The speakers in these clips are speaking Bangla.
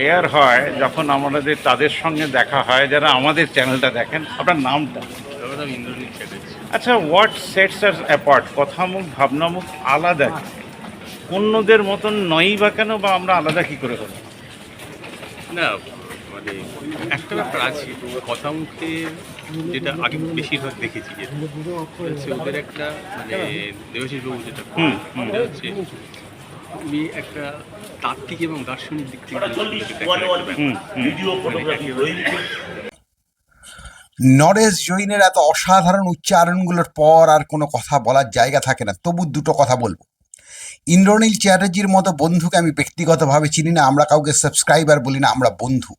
রেয়ার হয় যখন আমাদের তাদের সঙ্গে দেখা হয় যারা আমাদের চ্যানেলটা দেখেন আপনার নামটা? আচ্ছা হোয়াট সেটস আর অ্যাপার্ট কথামুখ ভাবনামুখ আলাদা অন্যদের মতন নয়ই বা কেন বা আমরা আলাদা কি করে হলো না মানে একটা ব্যাপার আছে কথা মুখে যেটা আগে বেশিরভাগ দেখেছি যেটা হচ্ছে ওদের একটা মানে দেবাশিস বাবু যেটা হুম, হচ্ছে উনি একটা তাত্ত্বিক এবং দার্শনিক দিক থেকে নরেশ জৈনের এত অসাধারণ উচ্চারণগুলোর পর আর কোনো কথা বলার জায়গা থাকে না। তবু দুটো কথা বলব। ইন্দ্রনীল চ্যাটার্জির মতো বন্ধুকে আমি ব্যক্তিগতভাবে চিনি না আমরা কাউকে সাবস্ক্রাইবার বলি না আমরা বন্ধু।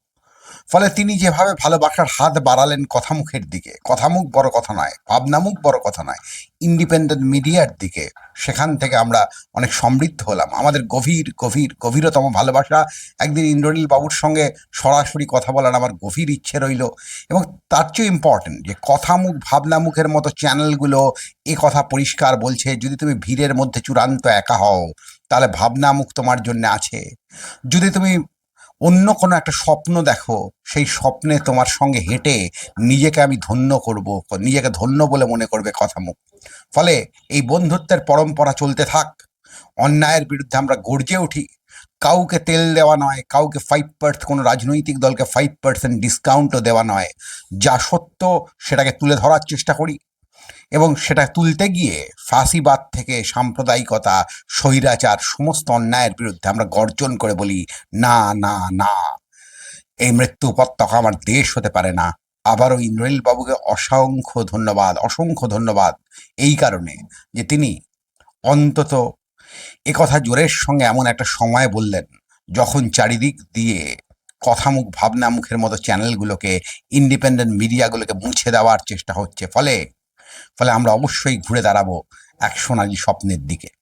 ফলে তিনি যেভাবে ভালোবাসার হাত বাড়ালেন কথামুখের দিকে, কথামুখ বড় কথা নয়, ভাবনামুখ বড় কথা নয় ইন্ডিপেন্ডেন্ট মিডিয়ার দিকে, সেখান থেকে আমরা অনেক সমৃদ্ধ হলাম। আমাদের গভীর গভীর, গভীরতম ভালোবাসা একদিন ইন্দ্রনীল বাবুর সঙ্গে সরাসরি কথা বলার আমার গভীর ইচ্ছে রইল এবং তার চেয়ে ইম্পর্টেন্ট যে কথামুখ, ভাবনামুখের মতো চ্যানেলগুলো এ কথা পরিষ্কার বলছে, যদি তুমি ভিড়ের মধ্যে চূড়ান্ত একা হও, তাহলে ভাবনামুখ তোমার জন্য আছে। যদি তুমি অন্য কোনো একটা স্বপ্ন দেখো, সেই স্বপ্নে তোমার সঙ্গে হেঁটে নিজেকে আমি ধন্য করব, নিজেকে ধন্য বলে মনে করবে কথা মুখ। ফলে এই বন্ধুত্বের পরম্পরা চলতে থাক। অন্যায়ের বিরুদ্ধে আমরা গর্জে উঠি। কাউকে তেল দেওয়া নয়, কাউকে ফাইভ পার্সেন্ট কোনো রাজনৈতিক দলকে ফাইভ পার্সেন্ট ডিসকাউন্টও দেওয়া নয়। যা সত্য সেটাকে তুলে ধরার চেষ্টা করি। এবং সেটা তুলতে গিয়ে ফাঁসিবাদ থেকে সাম্প্রদায়িকতা, স্বৈরাচার, সমস্ত অন্যায়ের বিরুদ্ধে আমরা গর্জন করে বলি, না না না, এই মৃত্যু উপত্যকা আমার দেশ হতে পারে না। আবারও ইন্দ্রনীল বাবুকে অসংখ্য ধন্যবাদ অসংখ্য ধন্যবাদ এই কারণে যে তিনি অন্তত কথা জোরের সঙ্গে এমন একটা সময় বললেন, যখন চারিদিক দিয়ে কথামুখ ভাবনা মুখের মতো চ্যানেলগুলোকে, ইন্ডিপেন্ডেন্ট মিডিয়াগুলোকে মুছে দেওয়ার চেষ্টা হচ্ছে। ফলে ফলে আমরা অবশ্যই ঘুরে দাঁড়াবো এক সোনালি স্বপ্নের দিকে।